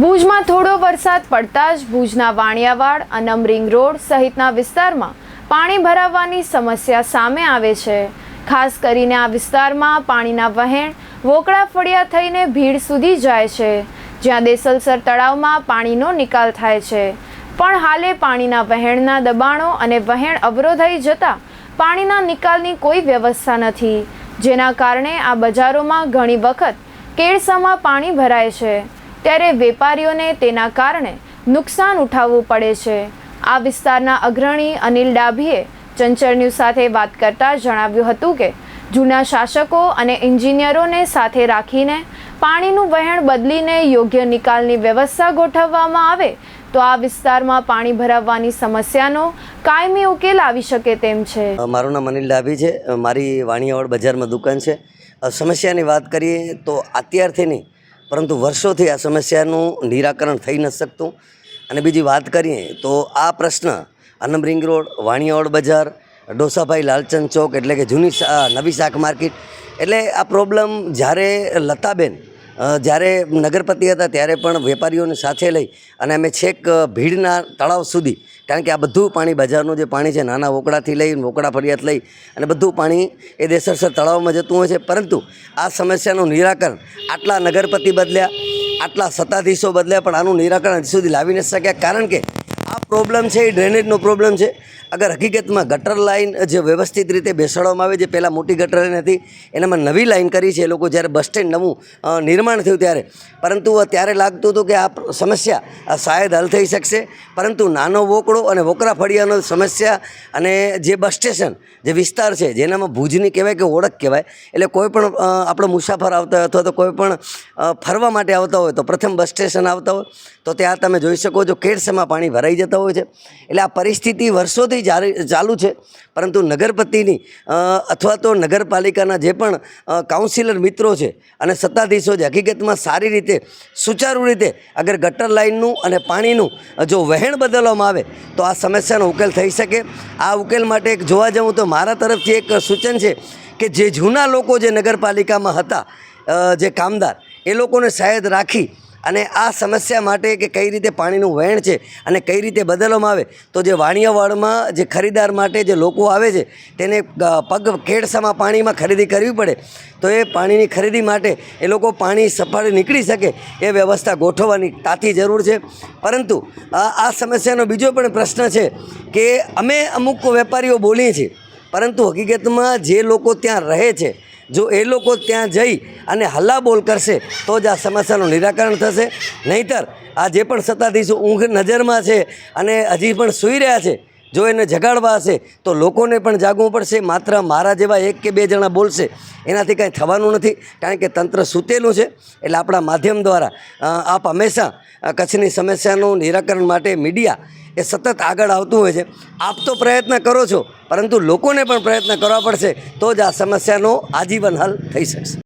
ભુજમાં થોડો વરસાદ પડતા જ ભુજના વાણિયાવાડ, અનમ રિંગ રોડ સહિતના વિસ્તારમાં પાણી ભરાવાની સમસ્યા સામે આવે છે. ખાસ કરીને આ વિસ્તારમાં પાણીના વહેણ, વોકળા ફળિયા થઈને ભીડ સુધી જાય છે. જ્યાં દેસલસર તળાવમાં પાણીનો નિકાલ થાય છે. પણ હાલે પાણીના વહેણના દબાણો અને વહેણ અવરોધાઈ જતાં પાણીના નિકાલની કોઈ વ્યવસ્થા નથી. જેના કારણે આ બજારોમાં ઘણી વખત કેળસામાં પાણી ભરાય છે. ત્યારે વેપારીઓને તેના કારણે નુકસાન ઉઠાવવું પડે છે. આ વિસ્તારના અગ્રણી અનિલ ડાભીએ ચંચળ ન્યૂઝ સાથે વાત કરતા જણાવ્યું હતું કે, જૂના શાસકો અને એન્જિનિયરોને સાથે રાખીને પાણીનું વહેણ બદલીને યોગ્ય નિકાલની વ્યવસ્થા ગોઠવવામાં આવે, તો આ વિસ્તારમાં પાણી ભરાવવાની સમસ્યાનો કાયમી ઉકેલ આવી શકે તેમ છે. મારું નામ અનિલ ડાભી છે. મારી વાણિયાવાડ બજારમાં દુકાન છે. સમસ્યાની વાત કરીએ તો અત્યારથી નહીં પરંતુ વર્ષોથી આ સમસ્યાનું નિરાકરણ થઈ ન શકતું. અને બીજી વાત કરીએ તો આ પ્રશ્ન અનમ રિંગ રોડ, વાણિયાવાડ બજાર, ડોસાભાઈ લાલચંદ ચોક એટલે કે જૂની નવી શાક માર્કેટ. એટલે આ પ્રોબ્લેમ જ્યારે લતાબેન જ્યારે નગરપતિ હતા ત્યારે પણ વેપારીઓને સાથે લઈ અને અમે છેક ભીડના તળાવ સુધી, કારણ કે આ બધું પાણી બજારનું જે પાણી છે, નાના વોકડાથી લઈ, વોકડા ફરિયાદ લઈ અને બધું પાણી એ દેસરસર તળાવમાં જતું હોય છે. પરંતુ આ સમસ્યાનું નિરાકરણ આટલા નગરપતિ બદલ્યા, આટલા સત્તાધીશો બદલ્યા, પણ આનું નિરાકરણ હજી સુધી લાવી નથી શક્યા. કારણ કે આ પ્રોબ્લેમ છે, એ ડ્રેનેજનો પ્રોબ્લેમ છે. અગર હકીકતમાં ગટર લાઇન જે વ્યવસ્થિત રીતે બેસાડવામાં આવે, જે પહેલાં મોટી ગટર નથી એનામાં નવી લાઇન કરી છે, એ લોકો જ્યારે બસ સ્ટેન્ડ નવું નિર્માણ થયું ત્યારે. પરંતુ ત્યારે લાગતું હતું કે આ સમસ્યા શાયદ હલ થઈ શકશે. પરંતુ નાનો વોકડો અને વોકરા ફળિયાનો સમસ્યા અને જે બસ સ્ટેશન જે વિસ્તાર છે, જેનામાં ભુજની કહેવાય કે ઓળખ કહેવાય, એટલે કોઈ પણ આપણો મુસાફર આવતા હોય અથવા તો કોઈ પણ ફરવા માટે આવતા હોય, તો પ્રથમ બસ સ્ટેશન આવતા હોય, તો ત્યાં તમે જોઈ શકો છો કેડસમાં પાણી ભરાઈ જતા હોય છે. એટલે આ પરિસ્થિતિ વર્ષોથી ચાલુ છે. પરંતુ નગરપતિની અથવા તો નગરપાલિકાના જે પણ કાઉન્સિલર મિત્રો છે અને સત્તાધીશો છે, હકીકતમાં સારી રીતે, સુચારુ રીતે અગર ગટર લાઇનનું અને પાણીનું જો વહેણ બદલવામાં આવે, તો આ સમસ્યાનો ઉકેલ થઈ શકે. આ ઉકેલ માટે એક જોવા જાઉં તો મારા તરફથી એક સૂચન છે કે જે જૂના લોકો જે નગરપાલિકામાં હતા જે કામદાર, એ લોકોને શાયદ રાખી અને આ સમસ્યા માટે કે કઈ રીતે પાણીનું વહેણ છે અને કઈ રીતે બદલવામાં આવે, તો જે વાણિયાવાડમાં જે ખરીદાર માટે જે લોકો આવે છે, તેને પગ ખેડસામાં પાણીમાં ખરીદી કરવી પડે. તો એ પાણીની ખરીદી માટે એ લોકો પાણી સફાળે નીકળી શકે એ વ્યવસ્થા ગોઠવવાની તાતી જરૂર છે. પરંતુ આ સમસ્યાનો બીજો પણ પ્રશ્ન છે કે અમે અમુક વેપારીઓ બોલીએ છીએ, પરંતુ હકીકતમાં જે લોકો ત્યાં રહે છે જો એ લોકો ત્યાં જઈ અને હલ્લાબોલ કરશે, તો જ આ સમસ્યાનું નિરાકરણ થશે. નહીતર આ જે પણ સત્તાધીશો ઊંઘ નજરમાં છે અને હજી પણ સૂઈ રહ્યા છે જો એને જગાડવા હશે, તો લોકોને પણ જાગવું પડશે. માત્ર મારા જેવા એક કે બે જણા બોલશે, એનાથી કાંઈ થવાનું નથી. કારણ કે તંત્ર સૂતેલું છે, એટલે આપણા માધ્યમ દ્વારા આપ હંમેશા કચ્છની સમસ્યાનું નિરાકરણ માટે મીડિયા એ સતત આગળ આવતું હોય છે. આપ તો પ્રયત્ન કરો છો, પરંતુ લોકોને પણ પ્રયત્ન કરવા પડશે, તો જ આ સમસ્યાનો આજીવન હલ થઈ શકશે.